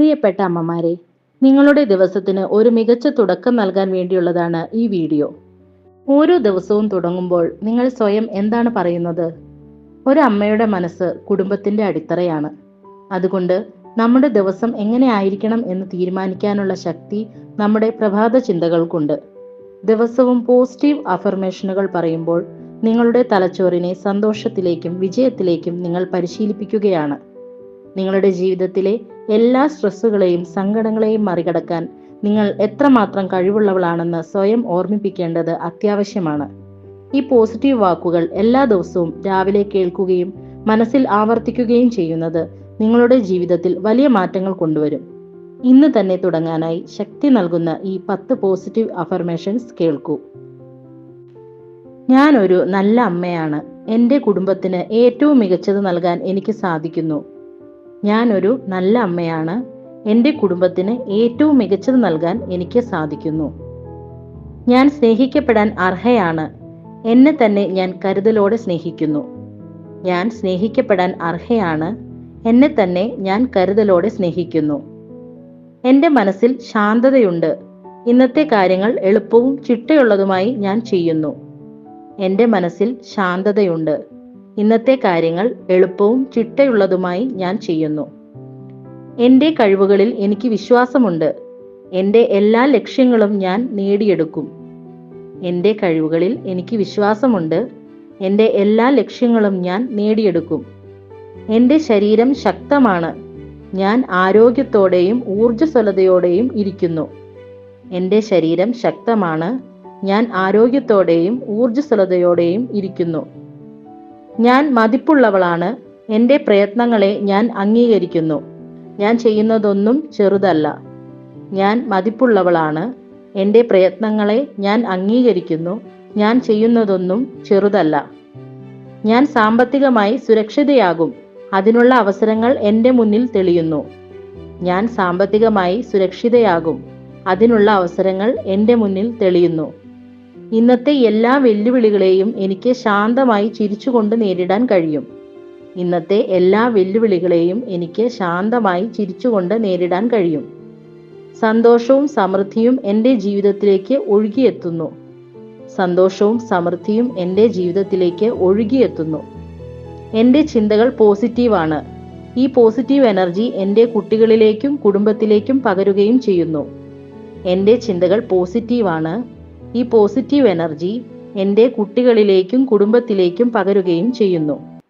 പ്രിയപ്പെട്ട അമ്മമാരെ നിങ്ങളുടെ ദിവസത്തിന് ഒരു മികച്ച തുടക്കം നൽകാൻ വേണ്ടിയുള്ളതാണ് ഈ വീഡിയോ. ഓരോ ദിവസവും തുടങ്ങുമ്പോൾ നിങ്ങൾ സ്വയം എന്താണ് പറയുന്നത്? ഒരു അമ്മയുടെ മനസ്സ് കുടുംബത്തിന്റെ അടിത്തറയാണ്. അതുകൊണ്ട് നമ്മുടെ ദിവസം എങ്ങനെ ആയിരിക്കണം എന്ന് തീരുമാനിക്കാനുള്ള ശക്തി നമ്മുടെ പ്രഭാത ചിന്തകൾക്കുണ്ട്. ദിവസവും പോസിറ്റീവ് അഫർമേഷനുകൾ പറയുമ്പോൾ നിങ്ങളുടെ തലച്ചോറിനെ സന്തോഷത്തിലേക്കും വിജയത്തിലേക്കും നിങ്ങൾ പരിശീലിപ്പിക്കുകയാണ്. നിങ്ങളുടെ ജീവിതത്തിലെ എല്ലാ സ്ട്രെസ്സുകളെയും സങ്കടങ്ങളെയും മറികടക്കാൻ നിങ്ങൾ എത്രമാത്രം കഴിവുള്ളവളാണെന്ന് സ്വയം ഓർമ്മിപ്പിക്കേണ്ടത് അത്യാവശ്യമാണ്. ഈ പോസിറ്റീവ് വാക്കുകൾ എല്ലാ ദിവസവും രാവിലെ കേൾക്കുകയും മനസ്സിൽ ആവർത്തിക്കുകയും ചെയ്യുന്നത് നിങ്ങളുടെ ജീവിതത്തിൽ വലിയ മാറ്റങ്ങൾ കൊണ്ടുവരും. ഇന്ന് തന്നെ തുടങ്ങാനായി ശക്തി നൽകുന്ന ഈ പത്ത് പോസിറ്റീവ് അഫർമേഷൻസ് കേൾക്കൂ. ഞാൻ ഒരു നല്ല അമ്മയാണ്. എന്റെ കുടുംബത്തിന് ഏറ്റവും മികച്ചത് നൽകാൻ എനിക്ക് സാധിക്കുന്നു. ഞാൻ ഒരു നല്ല അമ്മയാണ്. എന്റെ കുടുംബത്തിന് ഏറ്റവും മികച്ചത് നൽകാൻ എനിക്ക് സാധിക്കുന്നു. ഞാൻ സ്നേഹിക്കപ്പെടാൻ അർഹയാണ്. എന്നെ തന്നെ ഞാൻ കരുതലോടെ സ്നേഹിക്കുന്നു. ഞാൻ സ്നേഹിക്കപ്പെടാൻ അർഹയാണ്. എന്നെ തന്നെ ഞാൻ കരുതലോടെ സ്നേഹിക്കുന്നു. എന്റെ മനസ്സിൽ ശാന്തതയുണ്ട്. ഇന്നത്തെ കാര്യങ്ങൾ എളുപ്പവും ചിട്ടയുള്ളതുമായി ഞാൻ ചെയ്യുന്നു. എന്റെ മനസ്സിൽ ശാന്തതയുണ്ട്. ഇന്നത്തെ കാര്യങ്ങൾ എളുപ്പവും ചിട്ടയുള്ളതുമായി ഞാൻ ചെയ്യുന്നു. എന്റെ കഴിവുകളിൽ എനിക്ക് വിശ്വാസമുണ്ട്. എന്റെ എല്ലാ ലക്ഷ്യങ്ങളും ഞാൻ നേടിയെടുക്കും. എന്റെ കഴിവുകളിൽ എനിക്ക് വിശ്വാസമുണ്ട്. എന്റെ എല്ലാ ലക്ഷ്യങ്ങളും ഞാൻ നേടിയെടുക്കും. എന്റെ ശരീരം ശക്തമാണ്. ഞാൻ ആരോഗ്യത്തോടെയും ഊർജസ്വലതയോടെയും ഇരിക്കുന്നു. എന്റെ ശരീരം ശക്തമാണ്. ഞാൻ ആരോഗ്യത്തോടെയും ഊർജസ്വലതയോടെയും ഇരിക്കുന്നു. ഞാൻ മതിപ്പുള്ളവളാണ്. എന്റെ പ്രയത്നങ്ങളെ ഞാൻ അംഗീകരിക്കുന്നു. ഞാൻ ചെയ്യുന്നതൊന്നും ചെറുതല്ല. ഞാൻ മതിപ്പുള്ളവളാണ്. എന്റെ പ്രയത്നങ്ങളെ ഞാൻ അംഗീകരിക്കുന്നു. ഞാൻ ചെയ്യുന്നതൊന്നും ചെറുതല്ല. ഞാൻ സാമ്പത്തികമായി സുരക്ഷിതയാകും. അതിനുള്ള അവസരങ്ങൾ എന്റെ മുന്നിൽ തെളിയുന്നു. ഞാൻ സാമ്പത്തികമായി സുരക്ഷിതയാകും. അതിനുള്ള അവസരങ്ങൾ എന്റെ മുന്നിൽ തെളിയുന്നു. ഇന്നത്തെ എല്ലാ വെല്ലുവിളികളെയും എനിക്ക് ശാന്തമായി ചിരിച്ചുകൊണ്ട് നേരിടാൻ കഴിയും. ഇന്നത്തെ എല്ലാ വെല്ലുവിളികളെയും എനിക്ക് ശാന്തമായി ചിരിച്ചുകൊണ്ട് നേരിടാൻ കഴിയും. സന്തോഷവും സമൃദ്ധിയും എന്റെ ജീവിതത്തിലേക്ക് ഒഴുകിയെത്തുന്നു. സന്തോഷവും സമൃദ്ധിയും എന്റെ ജീവിതത്തിലേക്ക് ഒഴുകിയെത്തുന്നു. എന്റെ ചിന്തകൾ പോസിറ്റീവാണ്. ഈ പോസിറ്റീവ് എനർജി എന്റെ കുട്ടികളിലേക്കും കുടുംബത്തിലേക്കും പകരുകയും ചെയ്യുന്നു. എന്റെ ചിന്തകൾ പോസിറ്റീവാണ്. ഈ പോസിറ്റീവ് എനർജി എന്റെ കുട്ടികളിലേക്കും കുടുംബത്തിലേക്കും പകരുകയും ചെയ്യുന്നു.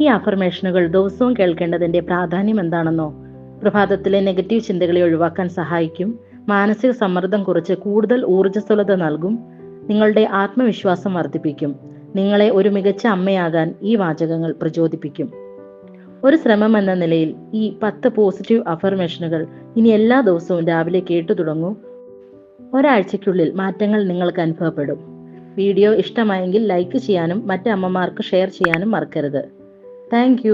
ഈ അഫർമേഷനുകൾ ദിവസവും കേൾക്കേണ്ടതിന്റെ പ്രാധാന്യം എന്താണെന്നോ പ്രഭാതത്തിലെ നെഗറ്റീവ് ചിന്തകളെ ഒഴിവാക്കാൻ സഹായിക്കും മാനസിക സമ്മർദ്ദം കുറച്ച് കൂടുതൽ ഊർജസ്വലത നൽകും നിങ്ങളുടെ ആത്മവിശ്വാസം വർദ്ധിപ്പിക്കും നിങ്ങളെ ഒരു മികച്ച അമ്മയാകാൻ ഈ വാചകങ്ങൾ പ്രചോദിപ്പിക്കും. ഒരു ശ്രമം എന്ന നിലയിൽ ഈ പത്ത് പോസിറ്റീവ് അഫർമേഷനുകൾ ഇനി എല്ലാ ദിവസവും രാവിലെ കേട്ടു തുടങ്ങൂ. ഒരാഴ്ചയ്ക്കുള്ളിൽ മാറ്റങ്ങൾ നിങ്ങൾക്ക് അനുഭവപ്പെടും. വീഡിയോ ഇഷ്ടമായെങ്കിൽ ലൈക്ക് ചെയ്യാനും മറ്റ് അമ്മമാർക്ക് ഷെയർ ചെയ്യാനും മറക്കരുത്. താങ്ക്